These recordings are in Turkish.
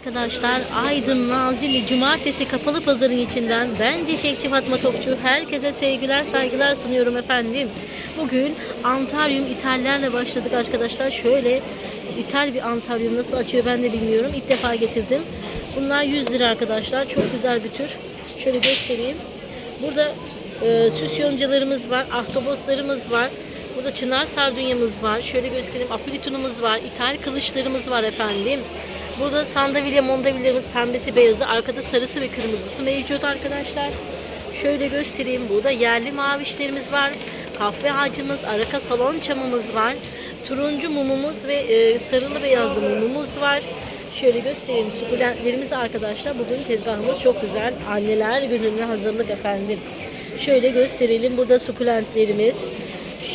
Arkadaşlar Aydın Nazilli Cumartesi Kapalı Pazarın içinden ben Çiçekçi Fatma Topçu herkese sevgiler saygılar sunuyorum efendim. Bugün Antaryum İtalyanla başladık arkadaşlar. Şöyle İthal bir Antaryum nasıl açıyor ben de bilmiyorum. İlk defa getirdim. Bunlar 100 lira arkadaşlar. Çok güzel bir tür. Şöyle göstereyim. Burada e, süs yoncalarımız var. Ahtapotlarımız var. Burada çınar sardunyamız var. Şöyle göstereyim. Apilitunumuz var. İthal kılıçlarımız var efendim. Burada sandavilya mondavilyamız pembesi beyazı. Arkada sarısı ve kırmızısı mevcut arkadaşlar. Şöyle göstereyim. Burada yerli mavişlerimiz var. Kahve ağacımız, araka salon çamımız var. Turuncu mumumuz ve e, sarılı beyazlı mumumuz var. Şöyle göstereyim sukulentlerimiz arkadaşlar. Bugün tezgahımız çok güzel. Anneler gününe hazırlık efendim. Şöyle gösterelim. Burada sukulentlerimiz.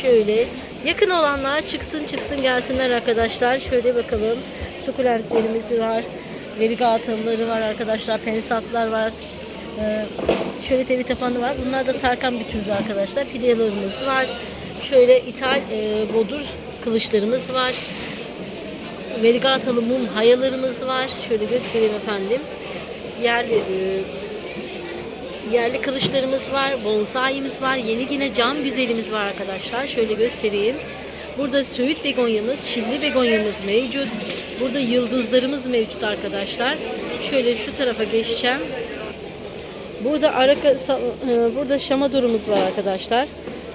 Şöyle yakın olanlar çıksın çıksın gelsinler arkadaşlar. Şöyle bakalım. Sukulentlerimiz var. Verigatanları var arkadaşlar. Pensatlar var. Ee, şöyle tevi tapanı var. Bunlar da sarkan bir türlü arkadaşlar. Pideyalarımız var. Şöyle ithal e, bodur kılıçlarımız var. Verigatalı mum hayalarımız var. Şöyle göstereyim efendim. Yerli e, yerli kılıçlarımız var. Bonsaimiz var. Yeni yine cam güzelimiz var arkadaşlar. Şöyle göstereyim. Burada söğüt begonyamız, çilli begonyamız mevcut. Burada yıldızlarımız mevcut arkadaşlar. Şöyle şu tarafa geçeceğim. Burada araka, e, burada şamadorumuz var arkadaşlar.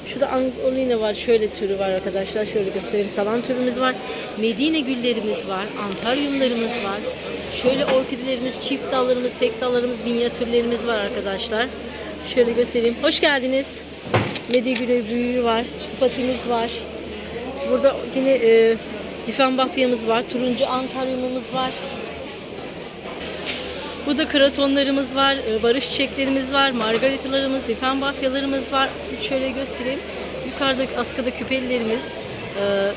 Şurada angolina var. Şöyle türü var arkadaşlar. Şöyle göstereyim. Salan türümüz var. Medine güllerimiz var. Antaryumlarımız var. Şöyle orkidelerimiz, çift dallarımız, tek dallarımız, minyatürlerimiz var arkadaşlar. Şöyle göstereyim. Hoş geldiniz. Medine gülü büyüğü var. Spatülümüz var. Burada yine e, difenbafyamız var. Turuncu antaryumumuz var. Burada kratonlarımız var, e, barış çiçeklerimiz var, margaritalarımız, difenbafyalarımız var. Şöyle göstereyim. Yukarıda askıda küpelilerimiz, e,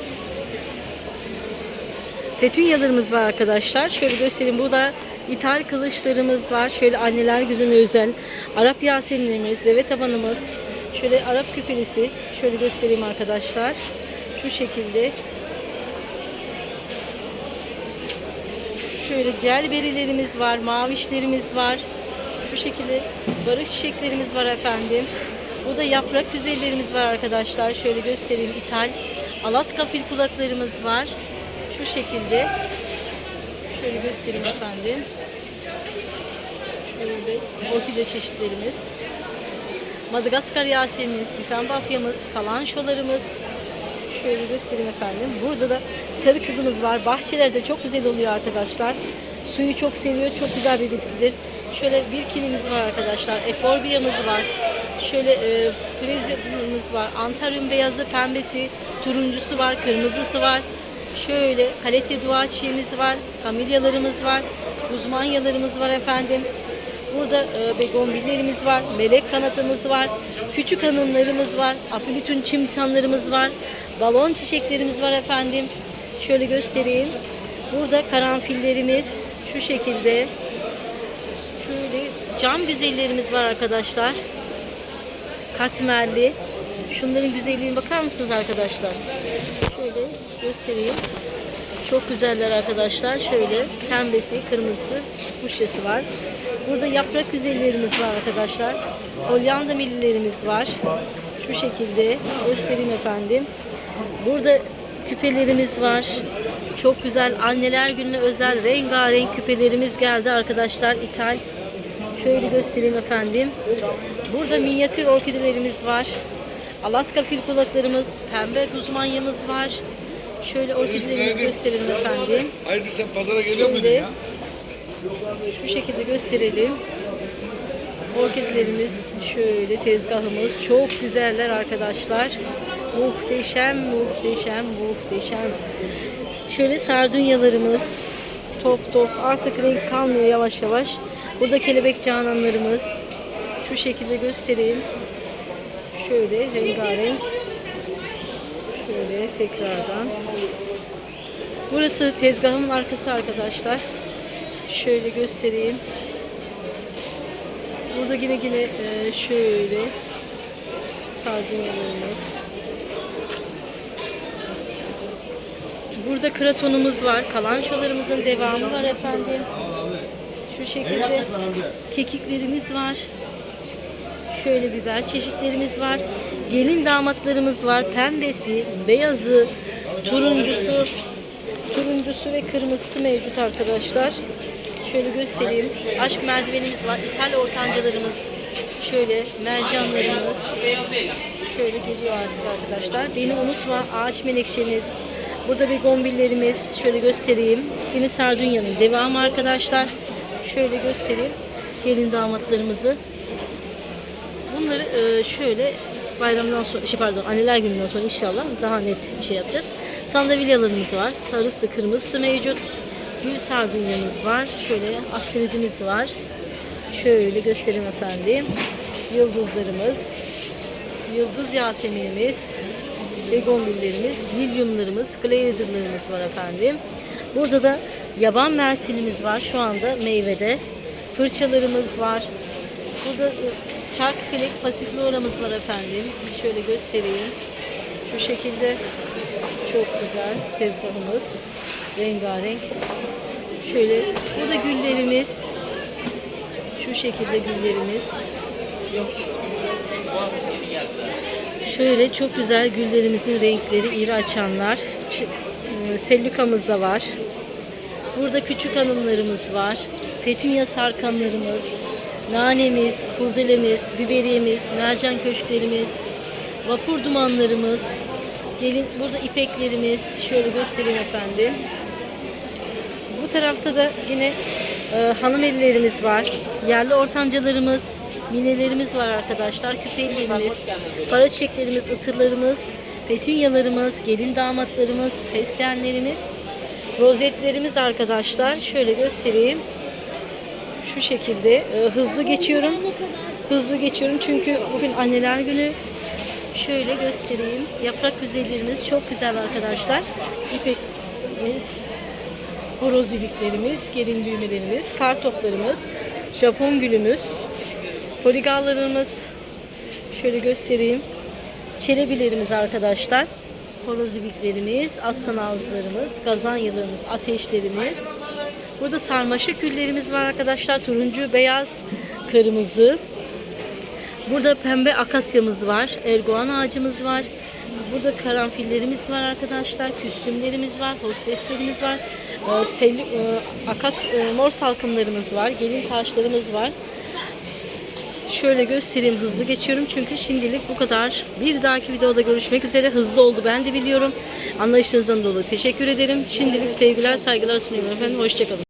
petunyalarımız var arkadaşlar. Şöyle göstereyim. Burada ithal kılıçlarımız var. Şöyle anneler güzene özel. Arap yaseminlerimiz, deve tabanımız. Şöyle Arap küpelisi. Şöyle göstereyim arkadaşlar. Şu şekilde. Şöyle gel berilerimiz var, mavişlerimiz var. Şu şekilde barış çiçeklerimiz var efendim. Burada yaprak güzellerimiz var arkadaşlar. Şöyle göstereyim ithal. Alaska fil kulaklarımız var. Şu şekilde. Şöyle göstereyim efendim. Şöyle orkide çeşitlerimiz. Madagaskar yasemimiz, difenbafyamız, kalanşolarımız, Şöyle göstereyim efendim. Burada da sarı kızımız var. Bahçelerde çok güzel oluyor arkadaşlar. Suyu çok seviyor. Çok güzel bir bitkidir. Şöyle bir kinimiz var arkadaşlar. Eforbiyamız var. Şöyle e, frezyumuz var. Antaryum beyazı, pembesi, turuncusu var, kırmızısı var. Şöyle kaletya dua çiğimiz var. Kamilyalarımız var. Uzmanyalarımız var efendim. Burada e, begonvillerimiz var, melek kanatımız var, küçük hanımlarımız var, apilitün çimçanlarımız var, balon çiçeklerimiz var efendim. Şöyle göstereyim. Burada karanfillerimiz şu şekilde. Şöyle cam güzellerimiz var arkadaşlar. Katmerli. Şunların güzelliğine bakar mısınız arkadaşlar? Şöyle göstereyim. Çok güzeller arkadaşlar. Şöyle pembesi, kırmızısı, kuşyası var. Burada yaprak güzellerimiz var arkadaşlar. Hollanda millilerimiz var. Şu şekilde göstereyim efendim. Burada küpelerimiz var. Çok güzel anneler gününe özel rengarenk küpelerimiz geldi arkadaşlar. İthal. Şöyle göstereyim efendim. Burada minyatür orkidelerimiz var. Alaska fil kulaklarımız, pembe kuzmanyamız var. Şöyle orkidelerimizi gösterelim efendim. Hayırdır sen pazara geliyor muydun ya? şu şekilde gösterelim. Orkidelerimiz şöyle tezgahımız çok güzeller arkadaşlar. Muhteşem, muhteşem, muhteşem. Şöyle sardunyalarımız top top artık renk kalmıyor yavaş yavaş. Burada kelebek cananlarımız şu şekilde göstereyim. Şöyle rengarenk. Şöyle tekrardan. Burası tezgahımın arkası arkadaşlar. Şöyle göstereyim. Burada yine yine e, şöyle sardunyalarımız. Burada kratonumuz var. Kalançolarımızın devamı var efendim. Şu şekilde kekiklerimiz var. Şöyle biber çeşitlerimiz var. Gelin damatlarımız var. Pembesi, beyazı, turuncusu, turuncusu ve kırmızısı mevcut arkadaşlar. Şöyle göstereyim. Aşk merdivenimiz var. İthal ortancalarımız. Şöyle mercanlarımız. Şöyle geliyor artık arkadaşlar. Beni unutma ağaç menekşemiz. Burada begonvillerimiz. Şöyle göstereyim. Yine sardunya'nın devamı arkadaşlar. Şöyle göstereyim. Gelin damatlarımızı. Bunları e, şöyle bayramdan sonra, şey pardon anneler gününden sonra inşallah daha net şey yapacağız. Sandalyalarımız var. Sarısı, kırmızısı mevcut. Gül sardunyamız var. Şöyle astiridimiz var. Şöyle göstereyim efendim. Yıldızlarımız. Yıldız yaseminimiz. Begonvillerimiz, lilyumlarımız, gladyatörlarımız var efendim. Burada da yaban mersinimiz var şu anda meyvede. Fırçalarımız var. Burada e, çark felek pasifloramız var efendim. Şöyle göstereyim. Şu şekilde çok güzel tezgahımız. Rengarenk. Şöyle burada güllerimiz. Şu şekilde güllerimiz. Şöyle çok güzel güllerimizin renkleri iri açanlar. E, Sellukamız da var. Burada küçük hanımlarımız var. Petunya sarkanlarımız, nanemiz, kurdelemiz, biberiyemiz, mercan köşklerimiz, vapur dumanlarımız, gelin burada ipeklerimiz, şöyle göstereyim efendim. Bu tarafta da yine e, hanım ellerimiz var. Yerli ortancalarımız, minelerimiz var arkadaşlar. Küpeliğimiz, para çiçeklerimiz, ıtırlarımız, petunyalarımız, gelin damatlarımız, fesleğenlerimiz, rozetlerimiz arkadaşlar. Şöyle göstereyim. Şu şekilde e, hızlı geçiyorum. Hızlı geçiyorum çünkü bugün anneler günü. Şöyle göstereyim. Yaprak güzellerimiz çok güzel arkadaşlar. İpekimiz, horoz iliklerimiz, gelin düğmelerimiz, kartoplarımız, Japon gülümüz, poligallarımız, şöyle göstereyim. Çelebilerimiz arkadaşlar. Horoz ibiklerimiz, aslan ağızlarımız, gazanyalarımız, ateşlerimiz. Burada sarmaşık güllerimiz var arkadaşlar. Turuncu, beyaz, kırmızı. Burada pembe akasyamız var. Erguvan ağacımız var. Burada karanfillerimiz var arkadaşlar. Küstümlerimiz var. Hosteslerimiz var. Ee, selü- e, akas, e, mor salkımlarımız var. Gelin taşlarımız var. Şöyle göstereyim hızlı geçiyorum çünkü şimdilik bu kadar. Bir dahaki videoda görüşmek üzere. Hızlı oldu ben de biliyorum. Anlayışınızdan dolayı teşekkür ederim. Şimdilik sevgiler saygılar sunuyorum efendim. Hoşçakalın.